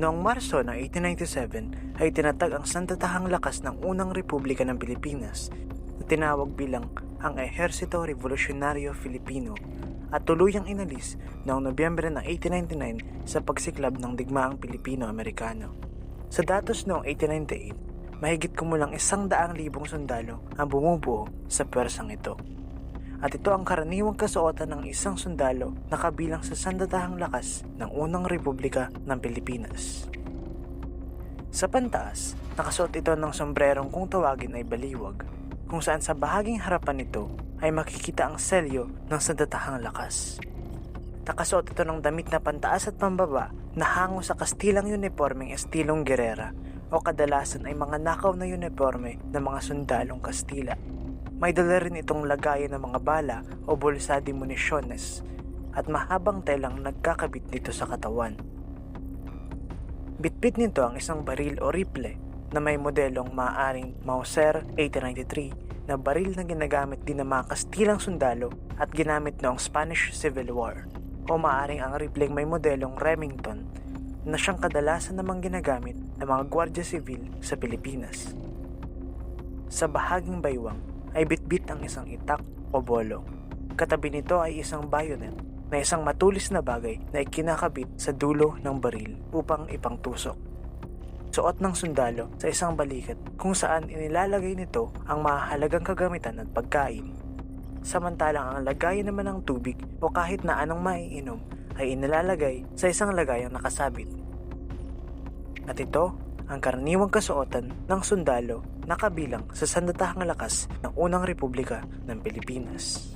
Noong Marso ng 1897 ay tinatag ang sandatahang lakas ng unang Republika ng Pilipinas na tinawag bilang ang Ehersito Revolusyonaryo Filipino at tuluyang inalis noong Nobyembre ng 1899 sa pagsiklab ng digmaang Pilipino-Amerikano. Sa datos noong 1898, mahigit kumulang isang daang libong sundalo ang bumubuo sa pwersang ito. At ito ang karaniwang kasuotan ng isang sundalo na kabilang sa sandatahang lakas ng unang Republika ng Pilipinas. Sa pantaas, nakasuot ito ng sombrerong kung tawagin ay baliwag, kung saan sa bahaging harapan nito ay makikita ang selyo ng sandatahang lakas. Nakasuot ito ng damit na pantaas at pambaba na hango sa kastilang uniformeng estilong gerera o kadalasan ay mga nakaw na uniforme ng mga sundalong Kastila. May dala rin itong lagayan ng mga bala o bulsa de municiones at mahabang telang nagkakabit dito sa katawan. Bitbit nito ang isang baril o rifle na may modelong maaaring Mauser 1893 na baril na ginagamit din ng mga Kastilang sundalo at ginamit noong Spanish Civil War o maaaring ang rifleng may modelong Remington na siyang kadalasan namang ginagamit ng mga Gwardiya Civil sa Pilipinas. Sa bahaging baywang ay bitbit ang isang itak o bolo. Katabi nito ay isang bayonet na isang matulis na bagay na ikinakabit sa dulo ng baril upang ipangtusok. Suot ng sundalo sa isang balikat kung saan inilalagay nito ang mahalagang kagamitan at pagkain. Samantalang ang lagayan naman ng tubig o kahit na anong maiinom ay inilalagay sa isang lagayang nakasabit. At ito ang karaniwang kasuotan ng sundalo na kabilang sa sandatahang lakas ng unang republika ng Pilipinas.